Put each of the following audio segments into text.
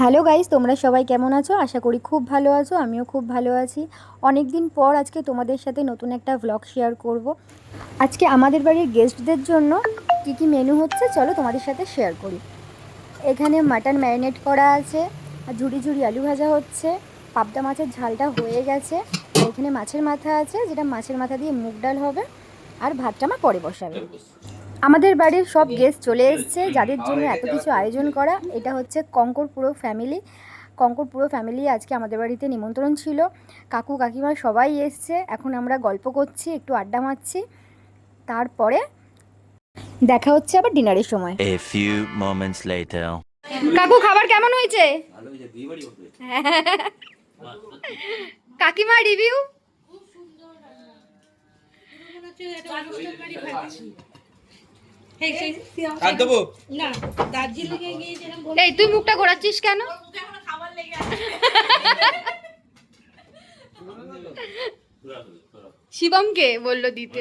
Hello guys, তোমরা সবাই কেমন আছো? আশা করি খুব ভালো আছো, আমিও খুব ভালো আছি। অনেক দিন পর আজকে তোমাদের সাথে নতুন একটা ভ্লগ শেয়ার করব। আজকে আমাদের বাড়ির গেস্টদের জন্য কী কী মেনু হচ্ছে, চলো তোমাদের সাথে শেয়ার করি। এখানে মাটন ম্যারিনেট করা আছে, আর ঝুড়ি ঝুড়ি আলু ভাজা হচ্ছে, পাবদা মাছের ঝালটা হয়ে গেছে। এখানে মাছের মাথা আছে, যেটা মাছের মাথা দিয়ে মুগ ডাল হবে, আর ভাতটা আমার পরে বসাবে। আমাদের বাড়ির সব গেস্ট চলে এসছে যাদের জন্য এত কিছু আয়োজন করা। এটা হচ্ছে কঙ্কর পুরো ফ্যামিলি কঙ্কর পুরো ফ্যামিলি আজকে আমাদের বাড়িতে নিমন্ত্রণ ছিল। কাকু কাকিমা সবাই এসছে। এখন আমরা গল্প করছি একটু আড্ডা মারছি। তারপরে দেখা হচ্ছে আবার ডিনারের সময়। A few moments later. কাকু খাবার কেমন হয়েছে? কাকিমা রিভিউ আর দেবো না দার্জিলিং এ গিয়ে যেরকম এই তুই মুখটা ঘোরাচ্ছিস কেন? শিবমকে বলল দিতে।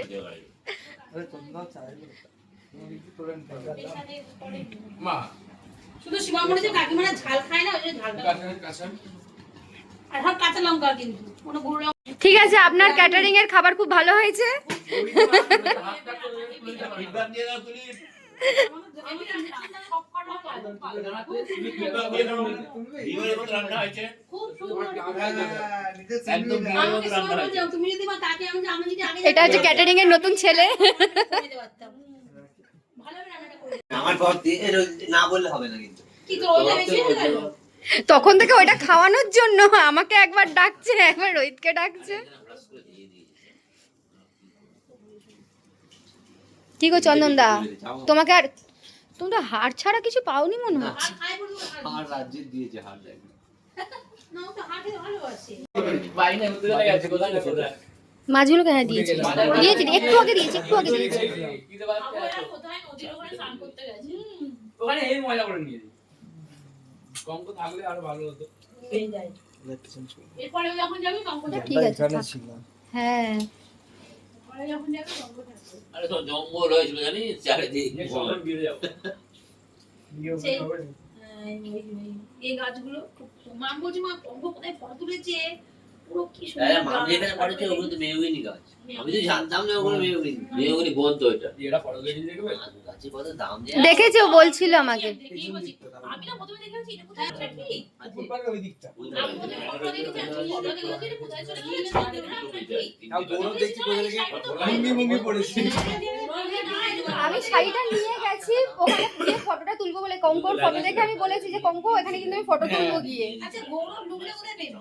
মা। শুধু মনে হচ্ছে কাকিমারা ঝাল খায় না ওই জন্য ঝাল কাঁচা কাঁচা? আর সব কাঁচা লঙ্কা কিন্তু কোনো গুঁড়ো লঙ্কা ঠিক আছে আপনার ক্যাটারিং এর খাবার খুব ভালো হয়েছে। এটা হচ্ছে ক্যাটারিং এর নতুন ছেলে। আমার পর দিয়ে না বললে হবে না কিন্তু। তখন থেকে ওইটা খাওয়ানোর জন্য আমাকে একবার ডাকছে একবার রোহিতকে ডাকছে। কি গো চন্দন দা তোমাকে আর তুমি তো হাড় ছাড়া কিছু পাওনি মনে হচ্ছে? আর খাই বলব আর আমার রাজ্যে দিয়েছে হার দেখো না। ও তো হাটে ভালোবাসে বাইরে উঠতে চলে গেছে কোথায় গেছে মাছগুলোকে হ্যাঁ দিয়েছি। দিয়েছি একটু আগে দিয়েছি একটু আগে দিয়েছি। ওখানে স্নান করতে গেছে। ওখানে এই মজা করে নিয়ে কঙ্ক থাকলে আরও ভালো হতো। এই এরপরে যখন যাবি কঙ্ক ঠিক আছে হ্যাঁ। পরে যখন যাবি কঙ্ক থাকবে। আরে তো জঙ্গল হয়েছিল জানিস চারিদিক এই- এই গাছগুলো খুব- মা বলছে মা কঙ্ক কোথায় ফটো তুলেছে? পুরো কি গাছ। আমি তো জানতাম না ওগুলো মেহগিনি বলতো এটা। দাম দেখেছে ও বলছিল আমাকে। দেখেই বলছি, আমি না প্রথমে দেখে বলছি, এটা কোথায় আছে কি? ওই দিকটা? দেখেছি, এটা কোথায় চলে গেছে? এটা দেখছি পড়েছি। আমি শাড়িটা নিয়ে গেছি ওখানে গিয়ে ফটোটা তুলবো বলে কঙ্কর ফটো দেখে আমি বলেছি যে কঙ্ক এখানে কিন্তু আমি ফটো তুলবো গিয়ে আচ্ছা, গৌরব ঢুকলে কোথায় পেল?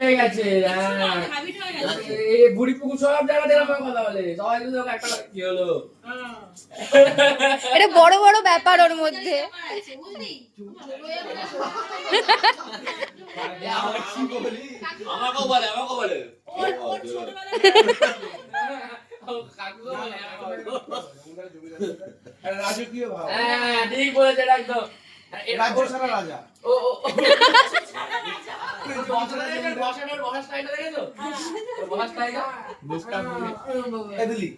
হয়ে গেছে হ্যাঁ হাবিট হয়ে গেছে। এই বুড়ি পুকুর সব জায়গাতে এরকম কথা বলে সবাই কিন্তু ওকে একটা কি হলো হ্যাঁ। এটা বড় বড় ব্যাপার ওর মধ্যে আমাকেও বলে আমাকেও বলে ওর ওর ছোটবেলায় কাকু তো বলে, রাজকীয় ভাব হ্যাঁ ঠিক বলেছে এটা একদম হ্যাঁ, রাজ্য সারা রাজা ও ও ও। বসাটা দেখেছ? বসাটার বসার স্টাইলটা দেখেছ? ওর বসার স্টাইলটা? এদলি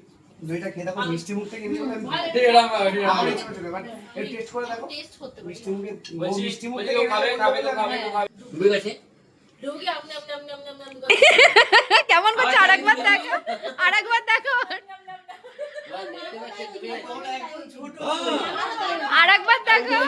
দুইটা খেয়ে দেখো মিষ্টি মুখ থেকে নিয়ে আমি। ছোট ছোট টেস্ট করে দেখো টেস্ট করতে মিষ্টি মুখে মিষ্টি মুখ থেকে খাবে, খাবে খাবে খাবে। ডুবে গেছে ঢুকে আমনে আমনে আমনে আমনে আমনে আমনে কেমন করছে আরেকবার দেখো আরেকবার দেখো দেখো।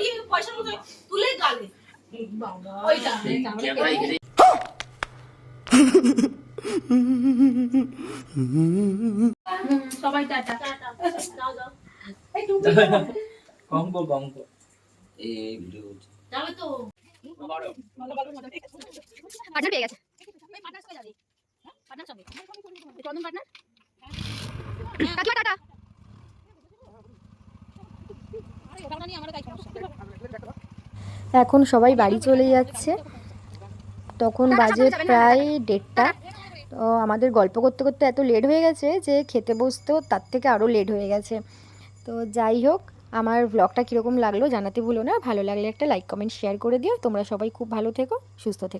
কি পয়সা মতো তুলে গালে বাবা ওইটা সবাই টাটা। যাও যাও এই ভিডিও যাবে তো পার্টনার পেয়ে গেছে। পার্টনার সঙ্গে যাবে? পার্টনার সঙ্গে। চন্দন পার্টনার কাকিমা টাটা। এখন সবাই বাড়ি চলে যাচ্ছে। তখন বাজে প্রায় দেড়টা। তো আমাদের গল্প করতে করতে এত লেট হয়ে গেছে যে খেতে বসতেও তার থেকে আরও লেট হয়ে গেছে। তো যাই হোক, আমার ব্লগটা কীরকম লাগল জানাতে ভুলো না, ভালো লাগলে একটা লাইক কমেন্ট শেয়ার করে দিও। তোমরা সবাই খুব ভালো থেকো, সুস্থ থেকো।